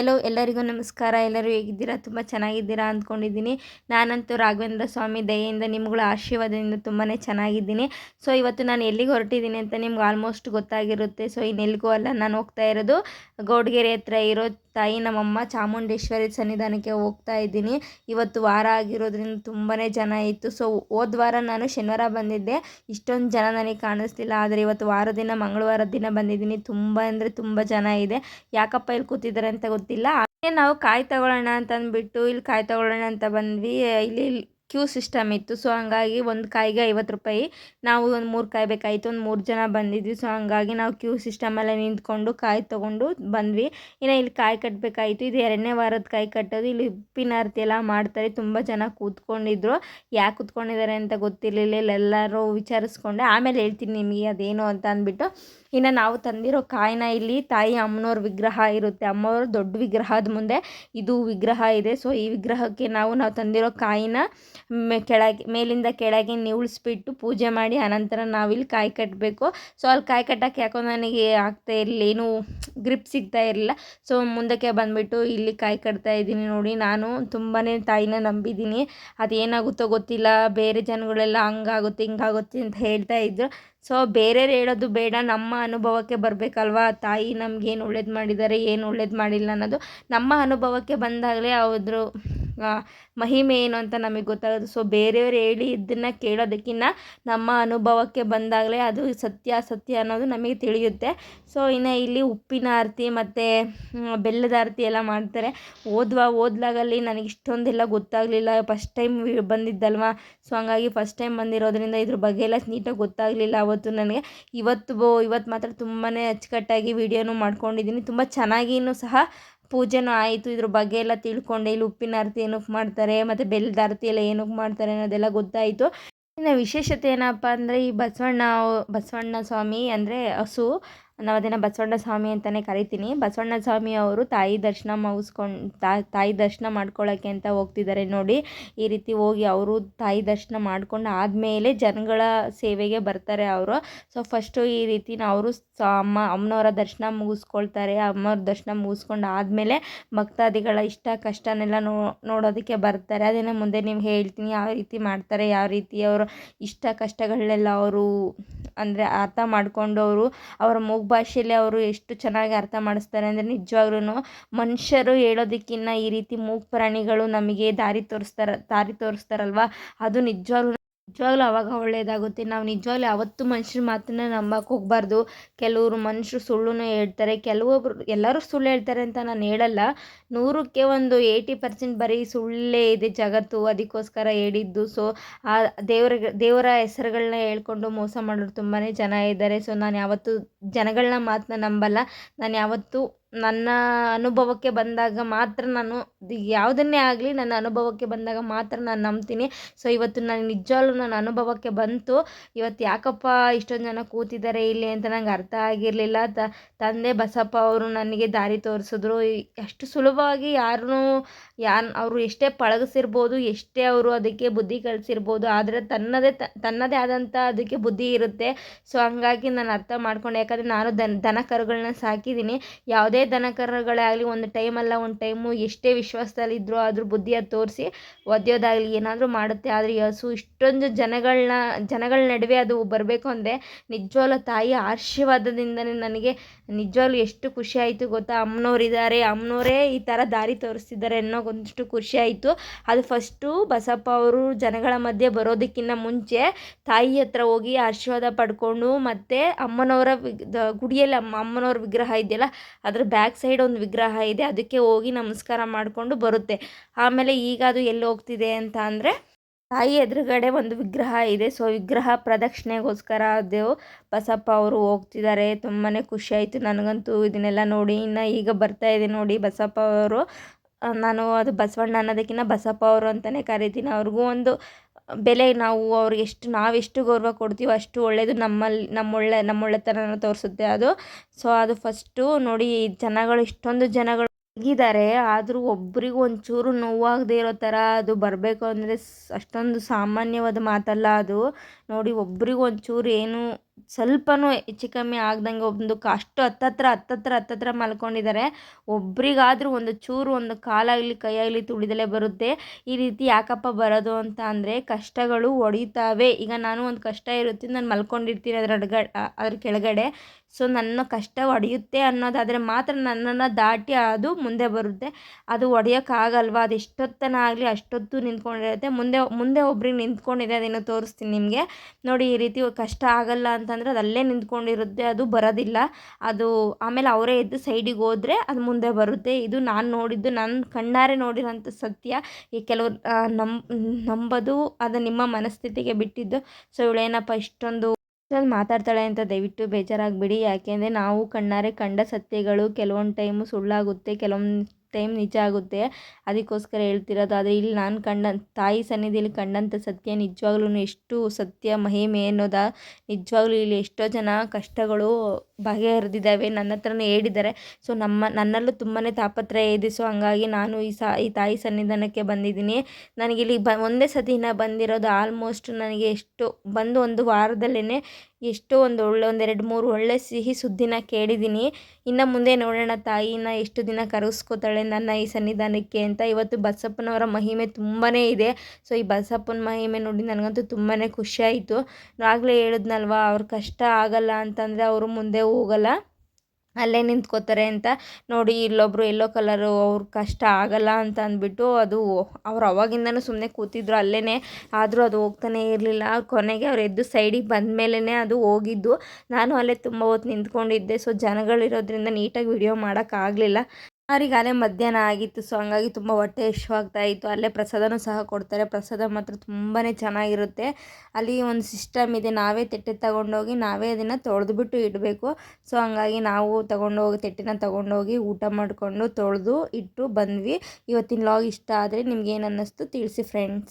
ಎಲ್ಲೋ ಎಲ್ಲರಿಗೂ ನಮಸ್ಕಾರ. ಎಲ್ಲರೂ ಹೇಗಿದ್ದೀರಾ? ತುಂಬ ಚೆನ್ನಾಗಿದ್ದೀರಾ ಅಂದ್ಕೊಂಡಿದ್ದೀನಿ. ನಾನಂತೂ ರಾಘವೇಂದ್ರ ಸ್ವಾಮಿ ದಯೆಯಿಂದ ನಿಮ್ಗಳ ಆಶೀರ್ವಾದದಿಂದ ತುಂಬಾ ಚೆನ್ನಾಗಿದ್ದೀನಿ. ಸೊ ಇವತ್ತು ನಾನು ಎಲ್ಲಿಗೆ ಹೊರಟಿದ್ದೀನಿ ಅಂತ ನಿಮ್ಗೆ ಆಲ್ಮೋಸ್ಟ್ ಗೊತ್ತಾಗಿರುತ್ತೆ. ಸೊ ಇನ್ನೆಲ್ಲಿಗೂ ಅಲ್ಲ, ನಾನು ಹೋಗ್ತಾ ಇರೋದು ಗೌಡ್ಗೆರೆ ಹತ್ರ ಇರೋ ತಾಯಿ ನಮ್ಮಮ್ಮ ಚಾಮುಂಡೇಶ್ವರಿ ಸನ್ನಿಧಾನಕ್ಕೆ ಹೋಗ್ತಾ ಇದ್ದೀನಿ. ಇವತ್ತು ವಾರ ಆಗಿರೋದ್ರಿಂದ ತುಂಬಾ ಜನ ಇತ್ತು. ಸೊ ಹೋದ ವಾರ ನಾನು ಶನಿವಾರ ಬಂದಿದ್ದೆ. ಇಷ್ಟೊಂದು ಜನ ನನಗೆ ಕಾಣಿಸ್ತಿಲ್ಲ. ಆದರೆ ಇವತ್ತು ವಾರ ದಿನ ಮಂಗಳವಾರ ದಿನ ಬಂದಿದ್ದೀನಿ. ತುಂಬ ಅಂದರೆ ತುಂಬ ಜನ ಇದೆ. ಯಾಕಪ್ಪ ಇಲ್ಲಿ ಕೂತಿದ್ದಾರೆ ಅಂತ ನಾವು ಕಾಯಿ ತಗೊಳ್ಳೋಣ ಅಂತ ಅಂದ್ಬಿಟ್ಟು ಇಲ್ಲಿ ಕಾಯಿ ತಗೊಳ್ಳೋಣ ಅಂತ ಬಂದ್ವಿ. ಇಲ್ಲಿ ಕ್ಯೂ ಸಿಸ್ಟಮ್ ಇತ್ತು. ಸೊ, ಹಂಗಾಗಿ ಒಂದು ಕಾಯಿಗೆ ಐವತ್ತು ರೂಪಾಯಿ. ನಾವು ಒಂದು ಮೂರು ಕಾಯಿ ಬೇಕಾಯಿತು. ಒಂದು ಮೂರು ಜನ ಬಂದಿದ್ವಿ. ಸೊ, ಹಂಗಾಗಿ ನಾವು ಕ್ಯೂ ಸಿಸ್ಟಮಲ್ಲೇ ನಿಂತ್ಕೊಂಡು ಕಾಯಿ ತೊಗೊಂಡು ಬಂದ್ವಿ. ಇನ್ನು ಇಲ್ಲಿ ಕಾಯಿ ಕಟ್ಟಬೇಕಾಯಿತು ಇದು ಎರಡನೇ ವಾರದ ಕಾಯಿ ಕಟ್ಟೋದು. ಇಲ್ಲಿ ಉಪ್ಪಿನ ಆರತಿ ಎಲ್ಲ ಮಾಡ್ತಾರೆ. ತುಂಬ ಜನ ಕೂತ್ಕೊಂಡಿದ್ರು. ಯಾಕೆ ಕೂತ್ಕೊಂಡಿದ್ದಾರೆ ಅಂತ ಗೊತ್ತಿರಲಿಲ್ಲ. ಎಲ್ಲರೂ ವಿಚಾರಿಸ್ಕೊಂಡೆ. ಆಮೇಲೆ ಹೇಳ್ತೀನಿ ನಿಮಗೆ ಅದೇನು ಅಂತ ಅಂದ್ಬಿಟ್ಟು. ಇನ್ನು ನಾವು ತಂದಿರೋ ಕಾಯಿನ ಇಲ್ಲಿ ತಾಯಿ ಅಮ್ಮನವ್ರ ವಿಗ್ರಹ ಇರುತ್ತೆ. ಅಮ್ಮವ್ರ ದೊಡ್ಡ ವಿಗ್ರಹದ ಮುಂದೆ ಇದು ವಿಗ್ರಹ ಇದೆ. ಸೊ ಈ ವಿಗ್ರಹಕ್ಕೆ ನಾವು ನಾವು ತಂದಿರೋ ಕಾಯಿನ ಕೆಳಗೆ, ಮೇಲಿಂದ ಕೆಳಗೆ ನಿವುಳಿಸ್ಬಿಟ್ಟು ಪೂಜೆ ಮಾಡಿ ಅನಂತರ ನಾವಿಲ್ಲಿ ಕಾಯಿ ಕಟ್ಟಬೇಕು ಸೊ ಅಲ್ಲಿ ಕಾಯಿ ಕಟ್ಟಕ್ಕೆ ಯಾಕೋ ನನಗೆ ಆಗ್ತಾ ಇರಲಿಲ್ಲ, ಏನೂ ಗ್ರಿಪ್ ಸಿಗ್ತಾ ಇರಲಿಲ್ಲ. ಸೊ ಮುಂದಕ್ಕೆ ಬಂದುಬಿಟ್ಟು ಇಲ್ಲಿ ಕಾಯಿ ಕಟ್ತಾ ಇದ್ದೀನಿ ನೋಡಿ. ನಾನು ತುಂಬಾ ತಾಯಿನ ನಂಬಿದ್ದೀನಿ. ಅದೇನಾಗುತ್ತೋ ಗೊತ್ತಿಲ್ಲ. ಬೇರೆ ಜನಗಳೆಲ್ಲ ಹಂಗಾಗುತ್ತೆ, ಹಿಂಗಾಗುತ್ತೆ ಅಂತ ಹೇಳ್ತಾ ಇದ್ರು. ಸೊ ಬೇರೆಯವ್ರು ಹೇಳೋದು ಬೇಡ. ನಮ್ಮ ಅನುಭವಕ್ಕೆ ಬರಬೇಕಲ್ವಾ? ತಾಯಿ ನಮ್ಗೇನು ಒಳ್ಳೇದು ಮಾಡಿದ್ದಾರೆ ಏನು ಒಳ್ಳೇದು ಮಾಡಿಲ್ಲ ಅನ್ನೋದು ನಮ್ಮ ಅನುಭವಕ್ಕೆ ಬಂದಾಗಲೇ ಅದ್ರ ಮಹಿಮೆ ಏನು ಅಂತ ನಮಗೆ ಗೊತ್ತಾಗೋದು. ಸೊ ಬೇರೆಯವರು ಹೇಳಿ ಇದನ್ನು ಕೇಳೋದಕ್ಕಿಂತ ನಮ್ಮ ಅನುಭವಕ್ಕೆ ಬಂದಾಗಲೇ ಅದು ಸತ್ಯ ಸತ್ಯ ಅನ್ನೋದು ನಮಗೆ ತಿಳಿಯುತ್ತೆ. ಸೊ ಇನ್ನು ಇಲ್ಲಿ ಉಪ್ಪಿನ ಆರತಿ ಮತ್ತು ಬೆಲ್ಲದ ಆರತಿ ಎಲ್ಲ ಮಾಡ್ತಾರೆ. ಓದ್ವಾ, ಓದ್ಲಾಗಲ್ಲಿ ನನಗೆ ಇಷ್ಟೊಂದೆಲ್ಲ ಗೊತ್ತಾಗಲಿಲ್ಲ. ಫಸ್ಟ್ ಟೈಮ್ ಬಂದಿದ್ದಲ್ವಾ? ಸೊ ಹಂಗಾಗಿ ಫಸ್ಟ್ ಟೈಮ್ ಬಂದಿರೋದ್ರಿಂದ ಇದ್ರ ಬಗ್ಗೆ ಎಲ್ಲ ನೀಟಾಗಿ ಗೊತ್ತಾಗಲಿಲ್ಲ ಅವತ್ತು ನನಗೆ. ಇವತ್ತು ಇವತ್ತು ಮಾತ್ರ ತುಂಬಾ ಅಚ್ಚುಕಟ್ಟಾಗಿ ವೀಡಿಯೋನು ಮಾಡ್ಕೊಂಡಿದ್ದೀನಿ ತುಂಬ ಚೆನ್ನಾಗಿಯೂ ಸಹ ಪೂಜೆನೂ ಆಯಿತು, ಇದ್ರ ಬಗ್ಗೆ ಎಲ್ಲ ತಿಳ್ಕೊಂಡೆ. ಇಲ್ಲಿ ಉಪ್ಪಿನ ಆರತಿ ಏನಕ್ಕೆ ಮಾಡ್ತಾರೆ, ಮತ್ತು ಬೆಲ್ಲದ ಆರತಿ ಎಲ್ಲ ಏನಕ್ಕೆ ಮಾಡ್ತಾರೆ ಅನ್ನೋದೆಲ್ಲ ಗೊತ್ತಾಯಿತು. ಇನ್ನು ವಿಶೇಷತೆ ಏನಪ್ಪ ಅಂದರೆ ಈ ಬಸವಣ್ಣ ಬಸವಣ್ಣ ಸ್ವಾಮಿ ಅಂದರೆ ಹಸು. ನಾವು ಅದನ್ನು ಬಸವಣ್ಣ ಸ್ವಾಮಿ ಅಂತಲೇ ಕರಿತೀನಿ. ಬಸವಣ್ಣ ಸ್ವಾಮಿ ಅವರು ತಾಯಿ ದರ್ಶನ ಮುಗಿಸ್ಕೊಂಡು ತಾಯಿ ದರ್ಶನ ಮಾಡ್ಕೊಳ್ಳೋಕ್ಕೆ ಅಂತ ಹೋಗ್ತಿದ್ದಾರೆ ನೋಡಿ. ಈ ರೀತಿ ಹೋಗಿ ಅವರು ತಾಯಿ ದರ್ಶನ ಮಾಡ್ಕೊಂಡು ಆದಮೇಲೆ ಜನಗಳ ಸೇವೆಗೆ ಬರ್ತಾರೆ ಅವರು. ಸೊ ಫಸ್ಟು ಈ ರೀತಿ ಅವರು ಅಮ್ಮ, ಅಮ್ಮನವರ ದರ್ಶನ ಮುಗಿಸ್ಕೊಳ್ತಾರೆ. ಅಮ್ಮವ್ರ ದರ್ಶನ ಮುಗಿಸ್ಕೊಂಡು ಆದಮೇಲೆ ಭಕ್ತಾದಿಗಳ ಇಷ್ಟ, ಕಷ್ಟನೆಲ್ಲ ನೋಡೋದಕ್ಕೆ ಬರ್ತಾರೆ. ಅದನ್ನು ಮುಂದೆ ನೀವು ಹೇಳ್ತೀನಿ, ಯಾವ ರೀತಿ ಮಾಡ್ತಾರೆ, ಯಾವ ರೀತಿ ಅವರು ಇಷ್ಟ ಕಷ್ಟಗಳನ್ನೆಲ್ಲ ಅವರು, ಅಂದರೆ ಅರ್ಥ ಮಾಡಿಕೊಂಡು ಅವರು ಅವರ ಮೂಗು ಭಾಷೆಯಲ್ಲಿ ಅವರು ಎಷ್ಟು ಚೆನ್ನಾಗಿ ಅರ್ಥ ಮಾಡಿಸ್ತಾರೆ ಅಂದರೆ ನಿಜವಾಗ್ಲೂ ಮನುಷ್ಯರು ಹೇಳೋದಕ್ಕಿಂತ ಈ ರೀತಿ ಮೂಕ್ ಪ್ರಾಣಿಗಳು ನಮಗೆ ದಾರಿ ತೋರಿಸ್ತಾರ, ದಾರಿ ತೋರಿಸ್ತಾರಲ್ವ? ಅದು ನಿಜವಾಗ್ಲೂ ನಿಜವಾಗ್ಲೂ ಆವಾಗ ಒಳ್ಳೆಯದಾಗುತ್ತೆ ನಾವು ನಿಜವಾಗ್ಲೂ ಯಾವತ್ತೂ ಮನುಷ್ಯರ ಮಾತನ್ನ ನಂಬಕ್ಕೆ ಹೋಗಬಾರ್ದು. ಕೆಲವರು ಮನುಷ್ಯರು ಸುಳ್ಳುನೇ ಹೇಳ್ತಾರೆ. ಕೆಲವೊಬ್ರು, ಎಲ್ಲರೂ ಸುಳ್ಳು ಹೇಳ್ತಾರೆ ಅಂತ ನಾನು ಹೇಳಲ್ಲ. ನೂರಕ್ಕೆ ಒಂದು ಏಯ್ಟಿ ಪರ್ಸೆಂಟ್ ಬರೀ ಸುಳ್ಳೇ ಇದೆ ಜಗತ್ತು. ಅದಕ್ಕೋಸ್ಕರ ಹೇಳಿದ್ದು. ಸೊ ಆ ದೇವ್ರಿಗೆ ದೇವರ ಹೆಸರುಗಳನ್ನ ಹೇಳ್ಕೊಂಡು ಮೋಸ ಮಾಡೋರು ತುಂಬಾ ಜನ ಇದ್ದಾರೆ. ಸೊ ನಾನು ಯಾವತ್ತೂ ಜನಗಳನ್ನ ಮಾತನ್ನ ನಂಬಲ್ಲ. ನಾನು ಯಾವತ್ತೂ ನನ್ನ ಅನುಭವಕ್ಕೆ ಬಂದಾಗ ಮಾತ್ರ ನಾನು ಯಾವುದನ್ನೇ ಆಗಲಿ ನನ್ನ ಅನುಭವಕ್ಕೆ ಬಂದಾಗ ಮಾತ್ರ ನಾನು ನಂಬ್ತೀನಿ. ಸೊ ಇವತ್ತು ನನಗೆ ನಿಜವಾಗ್ಲೂ ನನ್ನ ಅನುಭವಕ್ಕೆ ಬಂತು. ಇವತ್ತು ಯಾಕಪ್ಪ ಇಷ್ಟೊಂದು ಜನ ಕೂತಿದ್ದಾರೆ ಇಲ್ಲಿ ಅಂತ ನಂಗೆ ಅರ್ಥ ಆಗಿರಲಿಲ್ಲ. ತಂದೆ ಬಸಪ್ಪ ಅವರು ನನಗೆ ದಾರಿ ತೋರಿಸಿದ್ರು. ಅಷ್ಟು ಸುಲಭವಾಗಿ ಯಾರನ್ನೂ, ಯಾರು, ಅವರು ಎಷ್ಟೇ ಪಳಗಿಸಿರ್ಬೋದು, ಎಷ್ಟೇ ಅವರು ಅದಕ್ಕೆ ಬುದ್ಧಿ ಕಳಿಸಿರ್ಬೋದು ಆದರೆ ತನ್ನದೇ ತನ್ನದೇ ಆದಂಥ ಅದಕ್ಕೆ ಬುದ್ಧಿ ಇರುತ್ತೆ. ಸೊ ಹಂಗಾಗಿ ನಾನು ಅರ್ಥ ಮಾಡ್ಕೊಂಡೆ. ಯಾಕಂದರೆ ನಾನು ದನ ದನ ಕರುಗಳನ್ನ ಸಾಕಿದ್ದೀನಿ. ಯಾವುದೇ ದನ ಕರುಗಳೇ ಆಗಲಿ, ಒಂದು ಟೈಮಲ್ಲ ಒಂದು ಟೈಮು ಎಷ್ಟೇ ವಿಶ್ವಾಸದಲ್ಲಿದ್ದರೂ ಆದರೂ ಬುದ್ಧಿಯ ತೋರಿಸಿ ಒದ್ದೆಯೋದಾಗಲಿ ಏನಾದರೂ ಮಾಡುತ್ತೆ. ಆದರೆ ಹಸು ಇಷ್ಟೊಂದು ಜನಗಳನ್ನ ಜನಗಳ ನಡುವೆ ಅದು ಬರಬೇಕು ಅಂದರೆ ನಿಜವಾಗ್ಲೂ ತಾಯಿಯ ಆಶೀರ್ವಾದದಿಂದನೇ ನನಗೆ ನಿಜವಾಗ್ಲೂ ಎಷ್ಟು ಖುಷಿ ಆಯಿತು ಗೊತ್ತಾ? ಅಮ್ಮನವ್ರು ಇದ್ದಾರೆ ಅಮ್ಮನವರೇ ಈ ಥರ ದಾರಿ ತೋರಿಸ್ತಿದ್ದಾರೆ ಅನ್ನೋ ಒಂದಷ್ಟು ಖುಷಿ ಆಯಿತು. ಅದು ಫಸ್ಟು ಬಸಪ್ಪ ಅವರು ಜನಗಳ ಮಧ್ಯೆ ಬರೋದಕ್ಕಿಂತ ಮುಂಚೆ ತಾಯಿ ಹತ್ರ ಹೋಗಿ ಆಶೀರ್ವಾದ ಪಡ್ಕೊಂಡು ಮತ್ತು ಅಮ್ಮನವರ ಗುಡಿಯಲ್ಲಿ ಅಮ್ಮ, ಅಮ್ಮನವ್ರ ವಿಗ್ರಹ ಇದೆಯಲ್ಲ, ಅದ್ರ ಬ್ಯಾಕ್ ಸೈಡ್ ಒಂದು ವಿಗ್ರಹ ಇದೆ. ಅದಕ್ಕೆ ಹೋಗಿ ನಮಸ್ಕಾರ ಮಾಡಿಕೊಂಡು ಬರುತ್ತೆ. ಆಮೇಲೆ ಈಗ ಅದು ಎಲ್ಲಿ ಹೋಗ್ತಿದೆ ಅಂತ ಅಂದರೆ ತಾಯಿ ಎದುರುಗಡೆ ಒಂದು ವಿಗ್ರಹ ಇದೆ. ಸೊ, ವಿಗ್ರಹ ಪ್ರದಕ್ಷಿಣೆಗೋಸ್ಕರ ಅದು ಬಸಪ್ಪ ಅವರು ಹೋಗ್ತಿದ್ದಾರೆ. ತುಂಬಾ ಖುಷಿ ಆಯಿತು. ನನಗಂತೂ ಇದನ್ನೆಲ್ಲ ನೋಡಿ, ಇನ್ನು ಈಗ ಬರ್ತಾ ಇದೆ ನೋಡಿ ಬಸಪ್ಪ ಅವರು. ನಾನು ಅದು ಬಸವಣ್ಣ ಅನ್ನೋದಕ್ಕಿಂತ ಬಸಪ್ಪ ಅವರು ಅಂತಲೇ ಕರಿತೀನಿ. ಅವ್ರಿಗೂ ಒಂದು ಬೆಲೆ, ನಾವು ಅವ್ರಿಗೆ ಎಷ್ಟು ನಾವೆಷ್ಟು ಗೌರವ ಕೊಡ್ತೀವೋ ಅಷ್ಟು ಒಳ್ಳೆಯದು ನಮ್ಮಲ್ಲಿ ನಮ್ಮೊಳ್ಳೆ ನಮ್ಮೊಳ್ಳೆತನ ತೋರಿಸುತ್ತೆ ಅದು. ಸೊ, ಅದು ಫಸ್ಟು ನೋಡಿ ಜನಗಳು, ಇಷ್ಟೊಂದು ಜನಗಳು ಇದ್ದಾರೆ ಆದರೂ ಒಬ್ಬರಿಗೂ ಒಂಚೂರು ನೋವಾಗದೇ ಇರೋ ಥರ ಅದು ಬರಬೇಕು ಅಂದರೆ ಅಷ್ಟೊಂದು ಸಾಮಾನ್ಯವಾದ ಮಾತಲ್ಲ ಅದು. ನೋಡಿ ಒಬ್ಬರಿಗೂ ಒಂಚೂರು ಏನು ಸ್ವಲ್ಪನೂ ಹೆಚ್ಚು ಕಮ್ಮಿ ಆಗ್ದಂಗೆ ಒಂದು ಅಷ್ಟು ಹತ್ತತ್ರ ಹತ್ತತ್ರ ಹತ್ತತ್ರ ಮಲ್ಕೊಂಡಿದ್ದಾರೆ. ಒಬ್ರಿಗಾದರೂ ಒಂದು ಚೂರು ಒಂದು ಕಾಲಾಗಲಿ ಕೈಯಾಗಲಿ ತುಳಿದಲೇ ಬರುತ್ತೆ. ಈ ರೀತಿ ಯಾಕಪ್ಪ ಬರೋದು ಅಂತ ಅಂದರೆ ಕಷ್ಟಗಳು ಹೊಡಿತಾವೆ. ಈಗ ನಾನು ಒಂದು ಕಷ್ಟ ಇರುತ್ತೆ, ನಾನು ಮಲ್ಕೊಂಡಿರ್ತೀನಿ ಅದ್ರ ಅಡ್ಗ ಅದ್ರ ಕೆಳಗಡೆ. ಸೊ ನನ್ನ ಕಷ್ಟ ಹೊಡೆಯುತ್ತೆ ಅನ್ನೋದಾದರೆ ಮಾತ್ರ ನನ್ನನ್ನು ದಾಟಿ ಅದು ಮುಂದೆ ಬರುತ್ತೆ. ಅದು ಹೊಡೆಯೋಕ್ಕಾಗಲ್ವ? ಅದು ಎಷ್ಟೊತ್ತನ ಆಗಲಿ ಅಷ್ಟೊತ್ತು ನಿಂತ್ಕೊಂಡಿರುತ್ತೆ. ಮುಂದೆ ಮುಂದೆ ಒಬ್ರಿಗೆ ನಿಂತ್ಕೊಂಡಿದೆ ಅದನ್ನು ತೋರಿಸ್ತೀನಿ ನಿಮಗೆ. ನೋಡಿ, ಈ ರೀತಿ ಕಷ್ಟ ಆಗಲ್ಲ ಅಂತಂದರೆ ಅದು ನಿಂತ್ಕೊಂಡಿರುತ್ತೆ, ಅದು ಬರೋದಿಲ್ಲ. ಅದು ಆಮೇಲೆ ಅವರೇ ಎದ್ದು ಸೈಡಿಗೆ ಹೋದರೆ ಅದು ಮುಂದೆ ಬರುತ್ತೆ. ಇದು ನಾನು ನೋಡಿದ್ದು ನನ್ನ ಕಣ್ಣಾರೆ ನೋಡಿರೋಂಥ ಸತ್ಯ. ಈ ಕೆಲವರು ನಂಬ ನಂಬೋದು, ಅದು ನಿಮ್ಮ ಮನಸ್ಥಿತಿಗೆ ಬಿಟ್ಟಿದ್ದು. ಸೊ, ಇವಳೇನಪ್ಪ, ಇಷ್ಟೊಂದು ಇಷ್ಟೊಂದು ಮಾತಾಡ್ತಾಳೆ ಅಂತ ದಯವಿಟ್ಟು ಬೇಜಾರಾಗಬೇಡಿ. ಯಾಕೆಂದರೆ ನಾವು ಕಣ್ಣಾರೆ ಕಂಡ ಸತ್ಯಗಳು ಕೆಲವೊಂದು ಟೈಮು ಸುಳ್ಳಾಗುತ್ತೆ, ಕೆಲವೊಂದು ಟೈಮ್ ನಿಜ ಆಗುತ್ತೆ. ಅದಕ್ಕೋಸ್ಕರ ಹೇಳ್ತಿರೋದು, ಆದರೆ ಇಲ್ಲಿ ನಾನು ಕಂಡ, ತಾಯಿ ಸನ್ನಿಧಿಯಲ್ಲಿ ಕಂಡಂಥ ಸತ್ಯ ನಿಜವಾಗ್ಲೂ ಎಷ್ಟು ಸತ್ಯ ಮಹಿಮೆ ಅನ್ನೋದ ನಿಜವಾಗ್ಲೂ ಇಲ್ಲಿ ಎಷ್ಟೋ ಜನ ಕಷ್ಟಗಳು ಬಗೆಹರಿದಿದ್ದಾವೆ. ನನ್ನ ಹತ್ರನೇ ಹೇಳಿದ್ದಾರೆ. ಸೊ ನಮ್ಮ, ನನ್ನಲ್ಲೂ ತುಂಬಾ ತಾಪತ್ರಯ ಇದೆ. ಸೊ ಹಂಗಾಗಿ ನಾನು ಈ ಸಾ, ಈ ತಾಯಿ ಸನ್ನಿಧಾನಕ್ಕೆ ಬಂದಿದ್ದೀನಿ. ನನಗಿಲ್ಲಿ ಬ, ಒಂದೇ ಸತಿನ ಬಂದಿರೋದು ಆಲ್ಮೋಸ್ಟ್ ನನಗೆ ಎಷ್ಟು, ಬಂದು ಒಂದು ವಾರದಲ್ಲೇ ಎಷ್ಟೋ ಒಂದು ಒಳ್ಳೆ ಒಂದೆರಡು ಮೂರು ಒಳ್ಳೆ ಸಿಹಿ ಸುದ್ದಿನ ಕೇಳಿದ್ದೀನಿ ಇನ್ನು ಮುಂದೆ ನೋಡೋಣ ತಾಯಿನ ಎಷ್ಟು ದಿನ ಕರೆಸ್ಕೋತಾಳೆ ನನ್ನ ಈ ಸನ್ನಿಧಾನಕ್ಕೆ ಅಂತ. ಇವತ್ತು ಬಸಪ್ಪನವರ ಮಹಿಮೆ ತುಂಬಾ ಇದೆ. ಸೊ ಈ ಬಸಪ್ಪನ ಮಹಿಮೆ ನೋಡಿ ನನಗಂತೂ ತುಂಬಾ ಖುಷಿಯಾಯಿತು ಆಗಲೇ ಹೇಳಿದ್ನಲ್ವ, ಅವ್ರ ಕಷ್ಟ ಆಗಲ್ಲ ಅಂತಂದರೆ ಅವರು ಮುಂದೆ ಹೋಗಲ್ಲ. ಅಲ್ಲೇ ನಿಂತ್ಕೋತಾರೆ ಅಂತ ನೋಡಿ ಇಲ್ಲೊಬ್ಬರು ಎಲ್ಲೋ ಕಲರು ಅವ್ರ ಕಷ್ಟ ಆಗಲ್ಲ ಅಂತ ಅಂದ್ಬಿಟ್ಟು ಅದು ಅವ್ರು ಅವಾಗಿಂದನೂ ಸುಮ್ಮನೆ ಕೂತಿದ್ರು ಅಲ್ಲೇ ಆದರೂ ಅದು ಹೋಗ್ತಾನೇ ಇರಲಿಲ್ಲ. ಕೊನೆಗೆ ಅವ್ರು ಎದ್ದು ಸೈಡಿಗೆ ಬಂದ ಮೇಲೇ ಅದು ಹೋಗಿದ್ದು. ನಾನು ಅಲ್ಲೇ ತುಂಬ ಹೊತ್ತು ನಿಂತ್ಕೊಂಡಿದ್ದೆ. ಸೊ ಜನಗಳಿರೋದ್ರಿಂದ ನೀಟಾಗಿ ವಿಡಿಯೋ ಮಾಡೋಕ್ಕಾಗಲಿಲ್ಲ ಅವರಿಗಾಗಲೇ ಮಧ್ಯಾಹ್ನ ಆಗಿತ್ತು ಸೊ ಹಂಗಾಗಿ ತುಂಬ ಹೊಟ್ಟೆ ಹಶ್ವಾಗ್ತಾ ಇತ್ತು. ಅಲ್ಲೇ ಪ್ರಸಾದನೂ ಸಹ ಕೊಡ್ತಾರೆ. ಪ್ರಸಾದ ಮಾತ್ರ ತುಂಬಾ ಚೆನ್ನಾಗಿರುತ್ತೆ. ಅಲ್ಲಿ ಒಂದು ಸಿಸ್ಟಮ್ ಇದೆ, ನಾವೇ ತಟ್ಟೆ ತಗೊಂಡೋಗಿ ನಾವೇ ಅದನ್ನು ತೊಳೆದ್ಬಿಟ್ಟು ಇಡಬೇಕು. ಸೊ ಹಂಗಾಗಿ ನಾವು ತೊಗೊಂಡೋಗಿ, ತಟ್ಟೆನ ತೊಗೊಂಡೋಗಿ ಊಟ ಮಾಡಿಕೊಂಡು ತೊಳೆದು ಇಟ್ಟು ಬಂದ್ವಿ. ಇವತ್ತಿನ ಲಾಗ್ ಇಷ್ಟ ಆದರೆ ನಿಮ್ಗೆ ಏನು ಅನ್ನಿಸ್ತು ತಿಳಿಸಿ ಫ್ರೆಂಡ್ಸ್